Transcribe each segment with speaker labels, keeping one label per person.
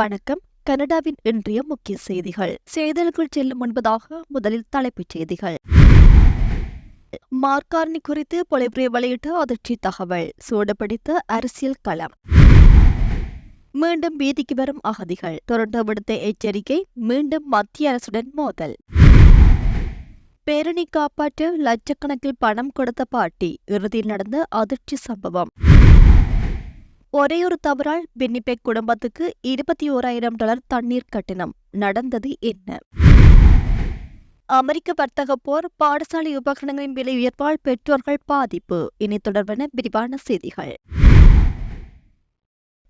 Speaker 1: வணக்கம் கனடாவின் இன்றைய முக்கிய செய்திகள் செய்திகளுக்குள் செல்லும் முன்பதாக முதலில் தலைப்புச் செய்திகள் மார்கார்னி குறித்து பொலிபிரி வெளியிட்ட அதிர்ச்சி தகவல் சூடுபிடித்த அரசியல் களம் மீண்டும் வீதிக்கு வரும் அகதிகள் தொடர்ந்து விடுத்த எச்சரிக்கை மீண்டும் மத்திய அரசுடன் மோதல் பேரணி காப்பாற்ற லட்சக்கணக்கில் பணம் கொடுத்த பாட்டி இறுதியில் நடந்த அதிர்ச்சி சம்பவம் ஒரே ஒரு தவறால் பின்னிபெக் குடும்பத்துக்கு இருபத்தி ஓராயிரம் டாலர் தண்ணீர் கட்டணம் நடந்தது என்ன அமெரிக்க வர்த்தக போர் பாடசாலை உபகரணங்களின் விலை உயர்வால் பெற்றோர்கள் பாதிப்பு இனி தொடர்பான விரிவான செய்திகள்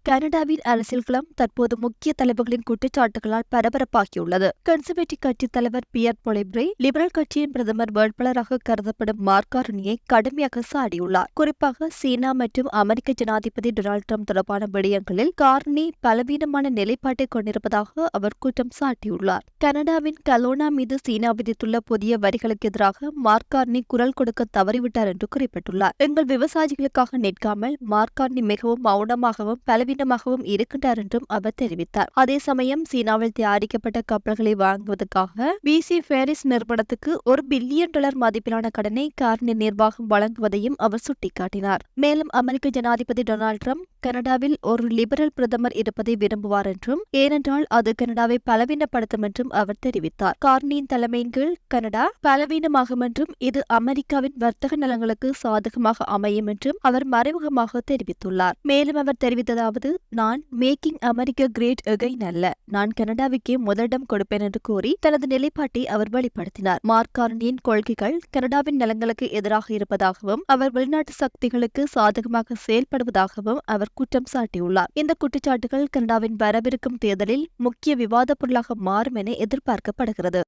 Speaker 1: கனடாவின் அரசியல் களம் தற்போது முக்கிய தலைவர்களின் குற்றச்சாட்டுகளால் பரபரப்பாகியுள்ளது கன்சர்வேட்டிவ் கட்சி தலைவர் பியர் பொலிப்ரே லிபரல் கட்சியின் பிரதமர் வேட்பாளராக கருதப்படும் மார்காரணியை கடுமையாக சாடியுள்ளார் குறிப்பாக சீனா மற்றும் அமெரிக்க ஜனாதிபதி டொனால்டு ட்ரம்ப் தொடர்பான விடயங்களில் கார்னி பலவீனமான நிலைப்பாட்டை கொண்டிருப்பதாக அவர் குற்றம் சாட்டியுள்ளார் கனடாவின் கலோனா மீது சீனா விதித்துள்ள புதிய வரிகளுக்கு எதிராக மார்கார்னி குரல் கொடுக்க தவறிவிட்டார் என்று குறிப்பிட்டுள்ளார் எங்கள் விவசாயிகளுக்காக நிற்காமல் மார்கார்னி மிகவும் மௌனமாகவும் பலவீன பலவீனமாகவும் இருக்கின்றார் என்றும் அவர் தெரிவித்தார் அதே சமயம் சீனாவில் தயாரிக்கப்பட்ட கப்பல்களை வாங்குவதற்காக பிசி பேரிஸ் நிறுவனத்துக்கு ஒரு பில்லியன் டாலர் மதிப்பிலான கடனை கார்னி நிர்வாகம் வழங்குவதையும் அவர் சுட்டிக்காட்டினார் மேலும் அமெரிக்க ஜனாதிபதி டொனால்டு ட்ரம்ப் கனடாவில் ஒரு லிபரல் பிரதமர் இருப்பதை விரும்புவார் என்றும் ஏனென்றால் அது கனடாவை பலவீனப்படுத்தும் என்றும் அவர் தெரிவித்தார் கார்னியின் தலைமையின் கீழ் கனடா பலவீனமாகும் என்றும் இது அமெரிக்காவின் வர்த்தக நலங்களுக்கு சாதகமாக அமையும் என்றும் அவர் மறைமுகமாக தெரிவித்துள்ளார் மேலும் அவர் தெரிவித்ததாவது அதாவது நான் மேக்கிங் அமெரிக்க கிரேட் எகைன் அல்ல நான் கனடாவுக்கே முதலிடம் கொடுப்பேன் என்று கூறி தனது நிலைப்பாட்டை அவர் வெளிப்படுத்தினார் மார்க்கார்னியின் கொள்கைகள் கனடாவின் நலங்களுக்கு எதிராக இருப்பதாகவும் அவர் வெளிநாட்டு சக்திகளுக்கு சாதகமாக செயல்படுவதாகவும் அவர் குற்றம் சாட்டியுள்ளார் இந்த குற்றச்சாட்டுகள் கனடாவின் வரவிருக்கும் தேர்தலில் முக்கிய விவாத பொருளாக மாறும் என எதிர்பார்க்கப்படுகிறது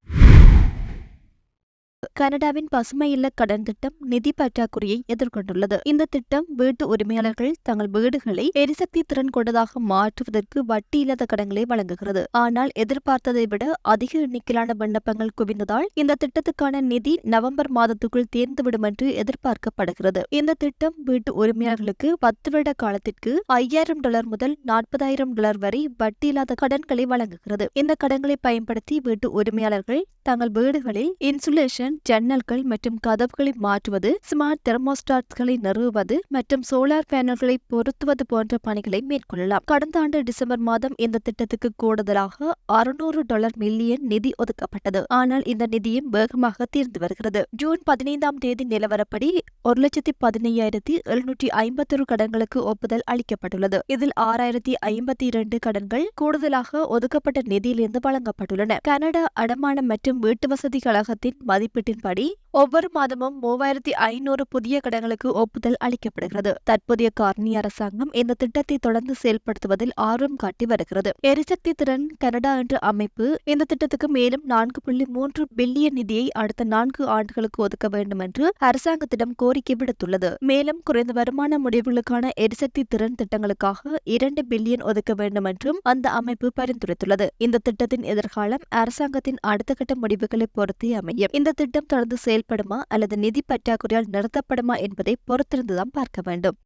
Speaker 1: கனடாவின் பசுமை இல்ல கடன் திட்டம் நிதி பற்றாக்குறையை எதிர்கொண்டுள்ளது இந்த திட்டம் வீட்டு உரிமையாளர்கள் தங்கள் வீடுகளை எரிசக்தி திறன் கொண்டதாக மாற்றுவதற்கு வட்டி இல்லாத கடன்களை வழங்குகிறது ஆனால் எதிர்பார்த்ததை விட அதிக எண்ணிக்கையிலான விண்ணப்பங்கள் குவிந்ததால் இந்த திட்டத்துக்கான நிதி நவம்பர் மாதத்துக்குள் தேர்ந்துவிடும் என்று எதிர்பார்க்கப்படுகிறது இந்த திட்டம் வீட்டு உரிமையாளர்களுக்கு பத்து வருட காலத்திற்கு ஐயாயிரம் டாலர் முதல் நாற்பதாயிரம் டாலர் வரை வட்டி இல்லாத கடன்களை வழங்குகிறது இந்த கடன்களை பயன்படுத்தி வீட்டு உரிமையாளர்கள் தங்கள் வீடுகளில் இன்சுலேஷன் இன்சுலேஷன் ஜன்னல்கள் மற்றும் கதவுகளை மாற்றுவது ஸ்மார்ட் தெர்மோஸ்டாட்களை நிறுவுவது மற்றும் சோலார் பேனல்களை பொருத்துவது போன்ற பணிகளை மேற்கொள்ளலாம் கடந்த ஆண்டு டிசம்பர் மாதம் இந்த திட்டத்துக்கு கூடுதலாக அறுநூறு டாலர் மில்லியன் நிதி ஒதுக்கப்பட்டது ஆனால் இந்த நிதியும் வேகமாக தீர்ந்து வருகிறது ஜூன் பதினைந்தாம் தேதி நிலவரப்படி ஒரு லட்சத்தி பதினையாயிரத்தி எழுநூற்றி ஐம்பத்தொரு கடன்களுக்கு ஒப்புதல் அளிக்கப்பட்டுள்ளது இதில் ஆறாயிரத்தி ஐம்பத்தி இரண்டு கடன்கள் கூடுதலாக ஒதுக்கப்பட்ட நிதியிலிருந்து வழங்கப்பட்டுள்ளன கனடா அடமானம் மற்றும் வீட்டு வசதி கழகத்தின் மதிப்பு குறிப்பிட்டின்படி ஒவ்வொரு மாதமும் மூவாயிரத்தி ஐநூறு புதிய கடங்களுக்கு ஒப்புதல் அளிக்கப்படுகிறது தற்போதைய கார்னி அரசாங்கம் இந்த திட்டத்தை தொடர்ந்து செயல்படுத்துவதில் ஆர்வம் காட்டி வருகிறது எரிசக்தி திறன் கனடா என்ற அமைப்பு இந்த திட்டத்துக்கு மேலும் நான்கு புள்ளி மூன்று பில்லியன் நிதியை அடுத்த நான்கு ஆண்டுகளுக்கு ஒதுக்க வேண்டும் என்று அரசாங்கத்திடம் கோரிக்கை விடுத்துள்ளது மேலும் குறைந்த வருமான முடிவுகளுக்கான எரிசக்தி திறன் திட்டங்களுக்காக இரண்டு பில்லியன் ஒதுக்க வேண்டும் என்றும் அந்த அமைப்பு பரிந்துரைத்துள்ளது இந்த திட்டத்தின் எதிர்காலம் அரசாங்கத்தின் அடுத்த கட்ட முடிவுகளை பொறுத்தே அமையும் இந்த திட்டம் தொடர்ந்து செயல் ஏற்படுமா அல்லது நிதி பற்றாக்குறையால் நிறுத்தப்படுமா என்பதை பொறுத்திருந்துதான் பார்க்க வேண்டும்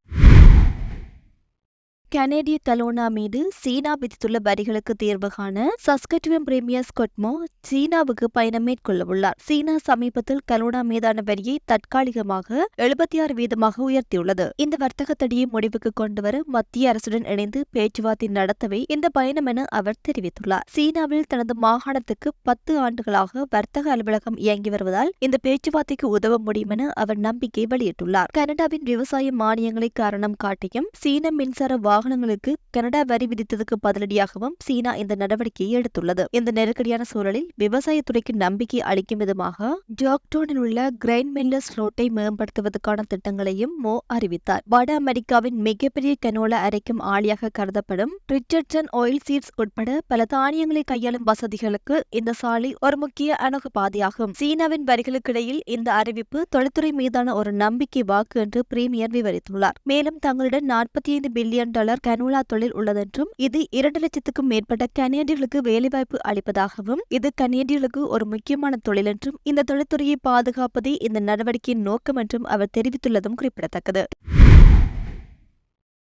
Speaker 1: கனேடிய தலோனா மீது சீனா விதித்துள்ள வரிகளுக்கு தேர்வு காண சஸ்கட்டுவன் பிரேமியர் ஸ்கொட்மோ சீனாவுக்கு பயணம் மேற்கொள்ள உள்ளார் சீனா சமீபத்தில் கலோனா மீதான வரியை தற்காலிகமாக எழுபத்தி ஆறு வீதமாக உயர்த்தியுள்ளது இந்த வர்த்தக தடியை முடிவுக்கு கொண்டுவர மத்திய அரசுடன் இணைந்து பேச்சுவார்த்தை நடத்தவே இந்த பயணம் என அவர் தெரிவித்துள்ளார் சீனாவில் தனது மாகாணத்துக்கு பத்து ஆண்டுகளாக வர்த்தக அலுவலகம் இயங்கி வருவதால் இந்த பேச்சுவார்த்தைக்கு உதவ முடியும் என அவர் நம்பிக்கை வெளியிட்டுள்ளார் கனடாவின் விவசாய மானியங்களை காரணம் காட்டியும் சீன மின்சார வாகன வாகனங்களுக்கு கனடா வரி விதித்ததுக்கு பதிலடியாகவும் சீனா இந்த நடவடிக்கையை எடுத்துள்ளது இந்த நெருக்கடியான சூழலில் விவசாயத்துறைக்கு நம்பிக்கை அளிக்கும் விதமாக ஜாக்டோனில் உள்ள கிரைன் மில்லர்ஸ் ரோட்டை மேம்படுத்துவதற்கான திட்டங்களையும் மோ அறிவித்தார் வட அமெரிக்காவின் மிகப்பெரிய கனோல அரைக்கும் ஆளியாக கருதப்படும் ரிச்சர்டன் ஆயில் சீட்ஸ் உட்பட பல தானியங்களை கையாளும் வசதிகளுக்கு இந்த சாலை ஒரு முக்கிய அணுகுபாதையாகும் சீனாவின் வரிகளுக்கிடையில் இந்த அறிவிப்பு தொழில்துறை மீதான ஒரு நம்பிக்கை வாக்கு என்று பிரீமியர் விவரித்துள்ளார் மேலும் தங்களிடம் நாற்பத்தி ஐந்து பில்லியன் டாலர் டாலர் கனோலா தொழில் உள்ளதென்றும் இது இரண்டு லட்சத்துக்கும் மேற்பட்ட கனேடியர்களுக்கு வேலைவாய்ப்பு அளிப்பதாகவும் இது கனேடியர்களுக்கு ஒரு முக்கியமான தொழில் என்றும் இந்த தொழில்துறையை பாதுகாப்பதே இந்த நடவடிக்கையின் நோக்கம் என்றும் அவர் தெரிவித்துள்ளதும் குறிப்பிடத்தக்கது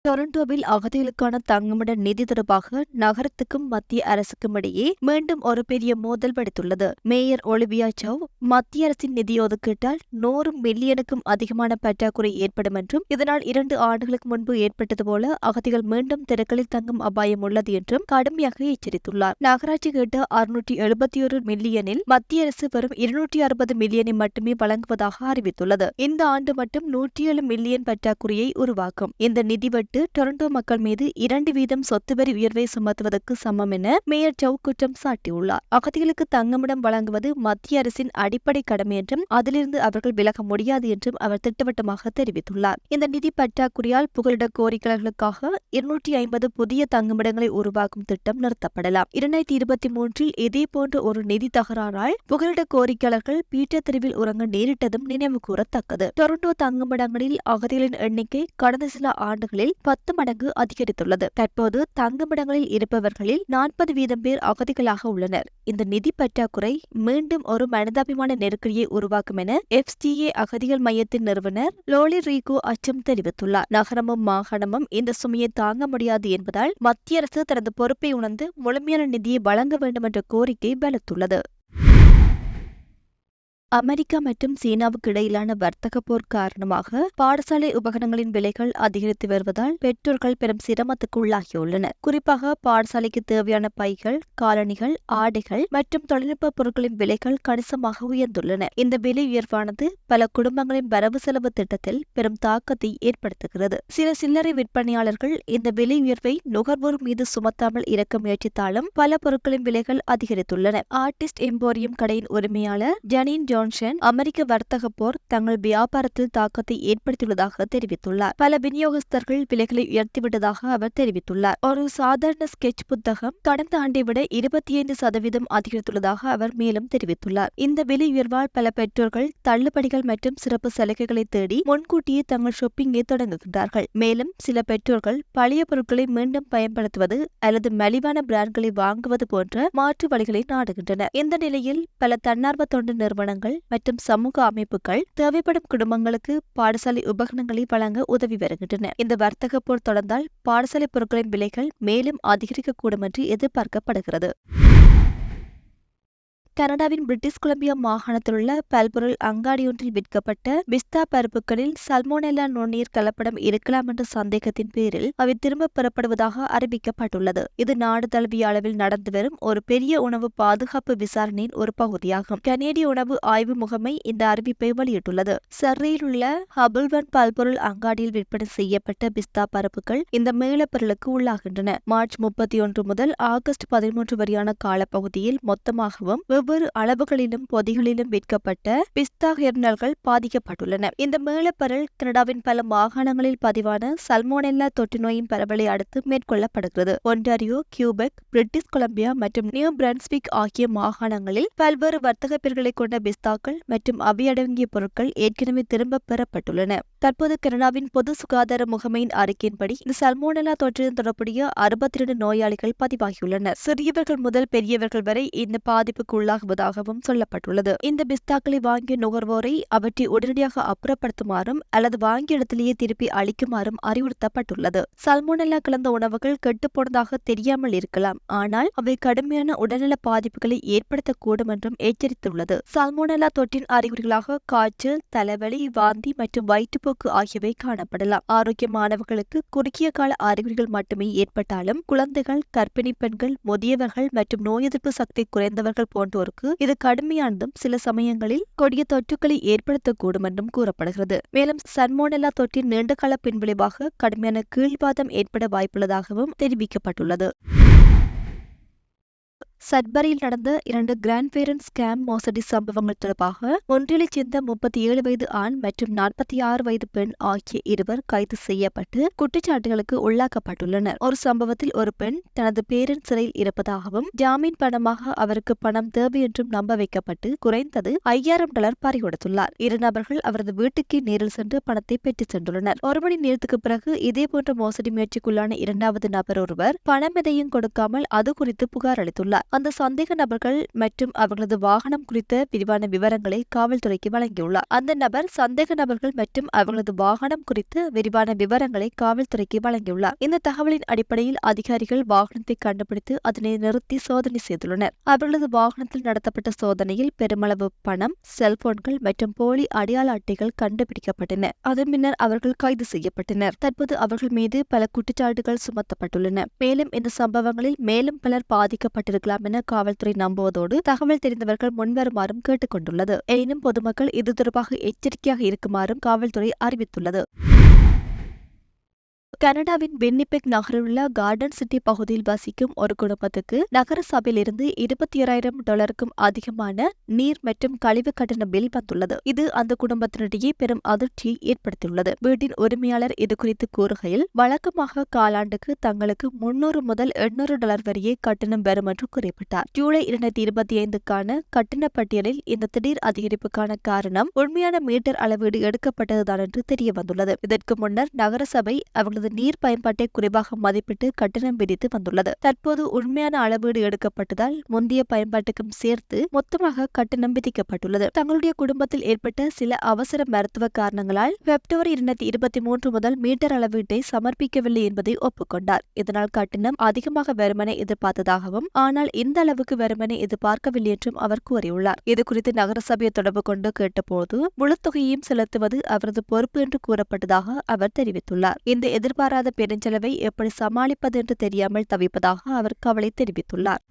Speaker 1: டொரண்டோவில் அகதிகளுக்கான தங்குமிட நிதி தொடர்பாக நகரத்துக்கும் மத்திய அரசுக்கும் இடையே மீண்டும் ஒரு பெரிய மோதல் படைத்துள்ளது மேயர் ஒலிவியா சவ் மத்திய அரசின் நிதி ஒதுக்கீட்டால் நூறு மில்லியனுக்கும் அதிகமான பற்றாக்குறை ஏற்படும் என்றும் இதனால் இரண்டு ஆண்டுகளுக்கு முன்பு ஏற்பட்டது போல அகதிகள் மீண்டும் தெருக்களில் தங்கும் அபாயம் உள்ளது என்றும் கடுமையாக எச்சரித்துள்ளார் நகராட்சி கேட்ட அறுநூற்றி எழுபத்தி ஒரு மில்லியனில் மத்திய அரசு வரும் இருநூற்றி அறுபது மில்லியனை மட்டுமே வழங்குவதாக அறிவித்துள்ளது இந்த ஆண்டு மட்டும் நூற்றி ஏழு மில்லியன் பற்றாக்குறையை உருவாக்கும் இந்த நிதி வெட்டு தலையிட்டு டொரண்டோ மக்கள் மீது இரண்டு வீதம் சொத்து வரி உயர்வை சுமத்துவதற்கு சமம் என மேயர் சவ் குற்றம் சாட்டியுள்ளார் அகதிகளுக்கு தங்குமிடம் வழங்குவது மத்திய அரசின் அடிப்படை கடமை என்றும் அதிலிருந்து அவர்கள் விலக முடியாது என்றும் அவர் திட்டவட்டமாக தெரிவித்துள்ளார் இந்த நிதி பற்றாக்குறையால் புகலிட கோரிக்கைகளுக்காக இருநூற்றி ஐம்பது புதிய தங்குமிடங்களை உருவாக்கும் திட்டம் நிறுத்தப்படலாம் இரண்டாயிரத்தி இருபத்தி மூன்றில் இதே போன்ற ஒரு நிதி தகராறால் புகலிட கோரிக்கையாளர்கள் பீட்டர் தெருவில் உறங்க நேரிட்டதும் நினைவு கூறத்தக்கது டொரண்டோ தங்குமிடங்களில் அகதிகளின் எண்ணிக்கை கடந்த சில ஆண்டுகளில் பத்து மடங்கு அதிகரித்துள்ளது தற்போது தங்குமிடங்களில் இருப்பவர்களில் நாற்பது வீதம் பேர் அகதிகளாக உள்ளனர் இந்த நிதி பற்றாக்குறை மீண்டும் ஒரு மனிதாபிமான நெருக்கடியை உருவாக்கும் என எஃப்டிஏ அகதிகள் மையத்தின் நிறுவனர் லோலி ரீகோ அச்சம் தெரிவித்துள்ளார் நகரமும் மாகாணமும் இந்த சுமையை தாங்க முடியாது என்பதால் மத்திய அரசு தனது பொறுப்பை உணர்ந்து முழுமையான நிதியை வழங்க வேண்டும் என்ற கோரிக்கை வலுத்துள்ளது அமெரிக்கா மற்றும் சீனாவுக்கு இடையிலான வர்த்தக போர் காரணமாக பாடசாலை உபகரணங்களின் விலைகள் அதிகரித்து வருவதால் பெற்றோர்கள் பெரும் சிரமத்துக்கு உள்ளாகியுள்ளனர் குறிப்பாக பாடசாலைக்கு தேவையான பைகள் காலணிகள் ஆடைகள் மற்றும் தொழில்நுட்ப பொருட்களின் விலைகள் கணிசமாக உயர்ந்துள்ளன இந்த விலை உயர்வானது பல குடும்பங்களின் வரவு செலவு திட்டத்தில் பெரும் தாக்கத்தை ஏற்படுத்துகிறது சில சில்லறை விற்பனையாளர்கள் இந்த விலை உயர்வை நுகர்வோர் மீது சுமத்தாமல் இறக்க முயற்சித்தாலும் பல பொருட்களின் விலைகள் அதிகரித்துள்ளன ஆர்டிஸ்ட் எம்போரியம் கடையின் உரிமையாளர் ஜனீன் ஜான்சன் அமெரிக்க வர்த்தக போர் தங்கள் வியாபாரத்தில் தாக்கத்தை ஏற்படுத்தியுள்ளதாக தெரிவித்துள்ளார் பல விநியோகஸ்தர்கள் விலைகளை உயர்த்திவிட்டதாக அவர் தெரிவித்துள்ளார் ஒரு சாதாரண ஸ்கெட்ச் புத்தகம் கடந்த ஆண்டை விட இருபத்தி ஐந்து சதவீதம் அதிகரித்துள்ளதாக அவர் மேலும் தெரிவித்துள்ளார் இந்த விலை உயர்வால் பல பெற்றோர்கள் தள்ளுபடிகள் மற்றும் சிறப்பு சலுகைகளை தேடி முன்கூட்டியே தங்கள் ஷாப்பிங்கை தொடங்குகிறார்கள் மேலும் சில பெற்றோர்கள் பழைய பொருட்களை மீண்டும் பயன்படுத்துவது அல்லது மலிவான பிராண்ட்களை வாங்குவது போன்ற மாற்று வழிகளை நாடுகின்றன இந்த நிலையில் பல தன்னார்வ தொண்டு நிறுவனங்கள் நிறுவனங்கள் மற்றும் சமூக அமைப்புகள் தேவைப்படும் குடும்பங்களுக்கு பாடசாலை உபகரணங்களை வழங்க உதவி வருகின்றன இந்த வர்த்தக போர் தொடர்ந்தால் பாடசாலை பொருட்களின் விலைகள் மேலும் அதிகரிக்கக்கூடும் என்று எதிர்பார்க்கப்படுகிறது கனடாவின் பிரிட்டிஷ் கொலம்பியா மாகாணத்தில் உள்ள பல்பொருள் அங்காடியொன்றில் விற்கப்பட்ட பிஸ்தா பருப்புகளில் சல்மோனெல்லா நுண்ணீர் கலப்படம் இருக்கலாம் என்ற சந்தேகத்தின் பேரில் அவை திரும்பப் பெறப்படுவதாக அறிவிக்கப்பட்டுள்ளது இது நாடு தழுவிய அளவில் நடந்து வரும் ஒரு பெரிய உணவு பாதுகாப்பு விசாரணையின் ஒரு பகுதியாகும் கனேடிய உணவு ஆய்வு முகமை இந்த அறிவிப்பை வெளியிட்டுள்ளது சர்ரையில் உள்ள ஹபுல்வன் பல்பொருள் அங்காடியில் விற்பனை செய்யப்பட்ட பிஸ்தா பருப்புகள் இந்த மேலப்பொருளுக்கு உள்ளாகின்றன மார்ச் முப்பத்தி ஒன்று முதல் ஆகஸ்ட் பதிமூன்று வரையான காலப்பகுதியில் மொத்தமாகவும் வெவ்வேறு அளவுகளிலும் பொதிகளிலும் விற்கப்பட்ட பிஸ்தா ஹெர்னல்கள் பாதிக்கப்பட்டுள்ளன இந்த மேலப்பரல் கனடாவின் பல மாகாணங்களில் பதிவான சல்மோனெல்லா தொற்று நோயின் பரவலை அடுத்து மேற்கொள்ளப்படுகிறது ஒன்டாரியோ கியூபெக் பிரிட்டிஷ் கொலம்பியா மற்றும் நியூ பிரான்ஸ்விக் ஆகிய மாகாணங்களில் பல்வேறு வர்த்தக பிரிவுகளை கொண்ட பிஸ்தாக்கள் மற்றும் அவையடங்கிய பொருட்கள் ஏற்கனவே திரும்ப பெறப்பட்டுள்ளன தற்போது கனடாவின் பொது சுகாதார முகமையின் அறிக்கையின்படி இந்த சல்மோனெல்லா தொற்றுடன் தொடர்புடைய அறுபத்தி இரண்டு நோயாளிகள் பதிவாகியுள்ளனர் சிறியவர்கள் முதல் பெரியவர்கள் வரை இந்த பாதிப்புக்குள்ளாக உள்ளதாகுவதாகவும் சொல்லப்பட்டுள்ளது இந்த பிஸ்தாக்களை வாங்கிய நுகர்வோரை அவற்றை உடனடியாக அப்புறப்படுத்துமாறும் அல்லது வாங்கிய இடத்திலேயே திருப்பி அளிக்குமாறும் அறிவுறுத்தப்பட்டுள்ளது சல்மோனல்லா கலந்த உணவுகள் கெட்டுப்போனதாக தெரியாமல் இருக்கலாம் ஆனால் அவை கடுமையான உடல்நல பாதிப்புகளை ஏற்படுத்தக்கூடும் என்றும் எச்சரித்துள்ளது சல்மோனல்லா தொற்றின் அறிகுறிகளாக காய்ச்சல் தலைவலி வாந்தி மற்றும் வயிற்றுப்போக்கு ஆகியவை காணப்படலாம் ஆரோக்கியமானவர்களுக்கு குறுகிய கால அறிகுறிகள் மட்டுமே ஏற்பட்டாலும் குழந்தைகள் கர்ப்பிணி பெண்கள் முதியவர்கள் மற்றும் நோய் எதிர்ப்பு சக்தி குறைந்தவர்கள் போன்றோர் வருவோருக்கு இது கடுமையானதும் சில சமயங்களில் கொடிய தொற்றுக்களை ஏற்படுத்தக்கூடும் என்றும் கூறப்படுகிறது மேலும் சர்மோனெல்லா தொற்றின் நீண்டகால பின்விளைவாக கடுமையான கீழ்வாதம் ஏற்பட வாய்ப்புள்ளதாகவும் தெரிவிக்கப்பட்டுள்ளது சட்பரியில் நடந்த இரண்டு கிராண்ட் பேரன் ஸ்கேம் மோசடி சம்பவங்கள் தொடர்பாக ஒன்றிலைச் சேர்ந்த முப்பத்தி ஏழு வயது ஆண் மற்றும் நாற்பத்தி ஆறு வயது பெண் ஆகிய இருவர் கைது செய்யப்பட்டு குற்றச்சாட்டுகளுக்கு உள்ளாக்கப்பட்டுள்ளனர் ஒரு சம்பவத்தில் ஒரு பெண் தனது பேரன் சிறையில் இருப்பதாகவும் ஜாமீன் பணமாக அவருக்கு பணம் தேவை என்றும் நம்ப வைக்கப்பட்டு குறைந்தது ஐயாயிரம் டாலர் பறி கொடுத்துள்ளார் இரு நபர்கள் அவரது வீட்டுக்கு நேரில் சென்று பணத்தை பெற்றுச் சென்றுள்ளனர் ஒரு மணி நேரத்துக்கு பிறகு இதேபோன்ற மோசடி முயற்சிக்குள்ளான இரண்டாவது நபர் ஒருவர் பணம் எதையும் கொடுக்காமல் அது குறித்து புகார் அளித்துள்ளார் அந்த சந்தேக நபர்கள் மற்றும் அவர்களது வாகனம் குறித்த விரிவான விவரங்களை காவல்துறைக்கு வழங்கியுள்ளார் அந்த நபர் சந்தேக நபர்கள் மற்றும் அவர்களது வாகனம் குறித்து விரிவான விவரங்களை காவல்துறைக்கு வழங்கியுள்ளார் இந்த தகவலின் அடிப்படையில் அதிகாரிகள் வாகனத்தை கண்டுபிடித்து அதனை நிறுத்தி சோதனை செய்துள்ளனர் அவர்களது வாகனத்தில் நடத்தப்பட்ட சோதனையில் பெருமளவு பணம் செல்போன்கள் மற்றும் போலி அடையாள அட்டைகள் கண்டுபிடிக்கப்பட்டன அதன் பின்னர் அவர்கள் கைது செய்யப்பட்டனர் தற்போது அவர்கள் மீது பல குற்றச்சாட்டுகள் சுமத்தப்பட்டுள்ளன மேலும் இந்த சம்பவங்களில் மேலும் பலர் பாதிக்கப்பட்டிருக்கலாம் கொள்ளலாம் என காவல்துறை நம்புவதோடு தகவல் தெரிந்தவர்கள் முன்வருமாறும் கேட்டுக் கொண்டுள்ளது எனினும் பொதுமக்கள் இது தொடர்பாக எச்சரிக்கையாக இருக்குமாறும் காவல்துறை அறிவித்துள்ளது கனடாவின் பென்னிபெக் உள்ள கார்டன் சிட்டி பகுதியில் வசிக்கும் ஒரு குடும்பத்துக்கு நகர இருந்து இருபத்தி ஏழாயிரம் டாலருக்கும் அதிகமான நீர் மற்றும் கழிவு கட்டண பில் வந்துள்ளது இது அந்த குடும்பத்தினிடையே பெரும் அதிர்ச்சியை ஏற்படுத்தியுள்ளது வீட்டின் உரிமையாளர் இதுகுறித்து கூறுகையில் வழக்கமாக காலாண்டுக்கு தங்களுக்கு முன்னூறு முதல் எண்ணூறு டாலர் வரையே கட்டணம் பெறும் என்று குறிப்பிட்டார் ஜூலை இரண்டாயிரத்தி இருபத்தி ஐந்துக்கான கட்டண பட்டியலில் இந்த திடீர் அதிகரிப்புக்கான காரணம் உண்மையான மீட்டர் அளவீடு எடுக்கப்பட்டதுதான் என்று தெரிய வந்துள்ளது இதற்கு முன்னர் நகரசபை அவர்களது தனது நீர் பயன்பாட்டை குறைவாக மதிப்பிட்டு கட்டணம் விதித்து வந்துள்ளது தற்போது உண்மையான அளவீடு எடுக்கப்பட்டதால் முந்தைய பயன்பாட்டுக்கும் சேர்த்து மொத்தமாக கட்டணம் விதிக்கப்பட்டுள்ளது தங்களுடைய குடும்பத்தில் ஏற்பட்ட சில அவசர மருத்துவ காரணங்களால் பிப்ரவரி இரண்டாயிரத்தி இருபத்தி மூன்று முதல் மீட்டர் அளவீட்டை சமர்ப்பிக்கவில்லை என்பதை ஒப்புக்கொண்டார் இதனால் கட்டணம் அதிகமாக வருமனை எதிர்பார்த்ததாகவும் ஆனால் இந்த அளவுக்கு வருமனை எதிர்பார்க்கவில்லை என்றும் அவர் கூறியுள்ளார் இதுகுறித்து நகரசபையை தொடர்பு கொண்டு கேட்டபோது முழு தொகையையும் செலுத்துவது அவரது பொறுப்பு என்று கூறப்பட்டதாக அவர் தெரிவித்துள்ளார் இந்த எதிர்ப்பு எதிர்பாராத பெருஞ்செலவை எப்படி சமாளிப்பது என்று தெரியாமல் தவிப்பதாக அவர் கவலை தெரிவித்துள்ளார்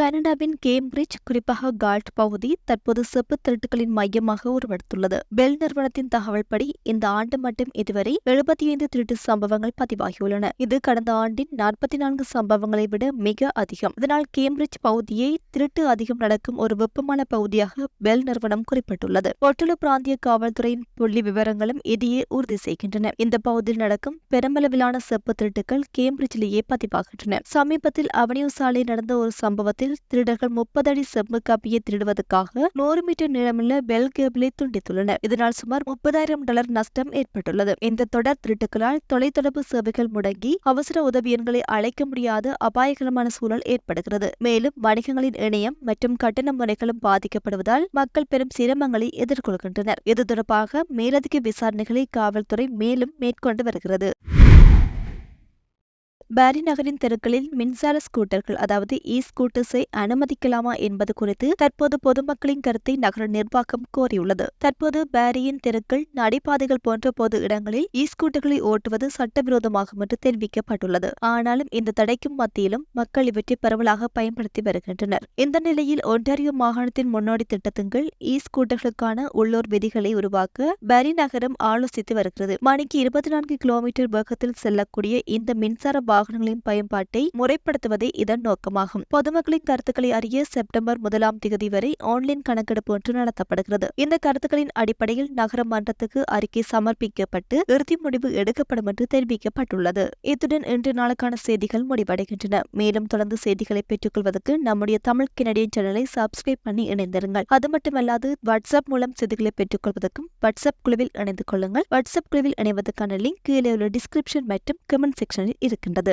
Speaker 1: கனடாவின் கேம்பிரிட்ஜ் குறிப்பாக கால்ட் பகுதி தற்போது செப்பு திருட்டுகளின் மையமாக உருவெடுத்துள்ளது பெல் நிறுவனத்தின் தகவல்படி இந்த ஆண்டு மட்டும் இதுவரை எழுபத்தி ஐந்து திருட்டு சம்பவங்கள் பதிவாகியுள்ளன இது கடந்த ஆண்டின் நாற்பத்தி நான்கு சம்பவங்களை விட மிக அதிகம் இதனால் கேம்பிரிட்ஜ் பகுதியை திருட்டு அதிகம் நடக்கும் ஒரு வெப்பமான பகுதியாக பெல் நிறுவனம் குறிப்பிட்டுள்ளது ஒட்டுழு பிராந்திய காவல்துறையின் புள்ளி விவரங்களும் இதையே உறுதி செய்கின்றன இந்த பகுதியில் நடக்கும் பெருமளவிலான செப்பு திருட்டுகள் கேம்பிரிட்ஜிலேயே பதிவாகின்றன சமீபத்தில் அவனியூ சாலை நடந்த ஒரு சம்பவத்தில் நேரத்தில் திருடர்கள் முப்பது அடி செம்பு காப்பியை திருடுவதற்காக நூறு மீட்டர் நீளமுள்ள பெல் கேபிளை துண்டித்துள்ளனர் இதனால் சுமார் முப்பதாயிரம் டாலர் நஷ்டம் ஏற்பட்டுள்ளது இந்த தொடர் திருட்டுகளால் தொலைத்தொடர்பு சேவைகள் முடங்கி அவசர உதவியன்களை அழைக்க முடியாத அபாயகரமான சூழல் ஏற்படுகிறது மேலும் வணிகங்களின் இணையம் மற்றும் கட்டண முறைகளும் பாதிக்கப்படுவதால் மக்கள் பெரும் சிரமங்களை எதிர்கொள்கின்றனர் இது தொடர்பாக மேலதிக விசாரணைகளை காவல்துறை மேலும் மேற்கொண்டு வருகிறது பாரி நகரின் தெருக்களில் மின்சார ஸ்கூட்டர்கள் அதாவது இ ஸ்கூட்டர்ஸை அனுமதிக்கலாமா என்பது குறித்து தற்போது பொதுமக்களின் கருத்தை நகர நிர்வாகம் கோரியுள்ளது தற்போது பாரியின் தெருக்கள் நடைபாதைகள் போன்ற பொது இடங்களில் இ ஸ்கூட்டர்களை ஓட்டுவது சட்டவிரோதமாகும் என்று தெரிவிக்கப்பட்டுள்ளது ஆனாலும் இந்த தடைக்கும் மத்தியிலும் மக்கள் இவற்றை பரவலாக பயன்படுத்தி வருகின்றனர் இந்த நிலையில் ஒன்டாரியோ மாகாணத்தின் முன்னோடி திட்டத்தின் இ ஸ்கூட்டர்களுக்கான உள்ளூர் விதிகளை உருவாக்க பாரி நகரம் ஆலோசித்து வருகிறது மணிக்கு இருபத்தி நான்கு கிலோமீட்டர் வேகத்தில் செல்லக்கூடிய இந்த மின்சார வாகனங்களின் பயன்பாட்டை முறைப்படுத்துவதே இதன் நோக்கமாகும் பொதுமக்களின் கருத்துக்களை அறிய செப்டம்பர் முதலாம் தேதி வரை ஆன்லைன் கணக்கெடுப்பு ஒன்று நடத்தப்படுகிறது இந்த கருத்துக்களின் அடிப்படையில் நகர மன்றத்துக்கு அறிக்கை சமர்ப்பிக்கப்பட்டு இறுதி முடிவு எடுக்கப்படும் என்று தெரிவிக்கப்பட்டுள்ளது இத்துடன் இன்று நாளுக்கான செய்திகள் முடிவடைகின்றன மேலும் தொடர்ந்து செய்திகளை கொள்வதற்கு நம்முடைய தமிழ் கனடியன் சேனலை சப்ஸ்கிரைப் பண்ணி இணைந்திருங்கள் அது மட்டுமல்லாது வாட்ஸ்அப் மூலம் செய்திகளை பெற்றுக்கொள்வதற்கும் வாட்ஸ்அப் குழுவில் இணைந்து கொள்ளுங்கள் வாட்ஸ்அப் குழுவில் இணைவதற்கான லிங்க் கீழே உள்ள டிஸ்கிரிப்ஷன் மற்றும் கமெண்ட் செக்ஷனில் இருக்கின்றது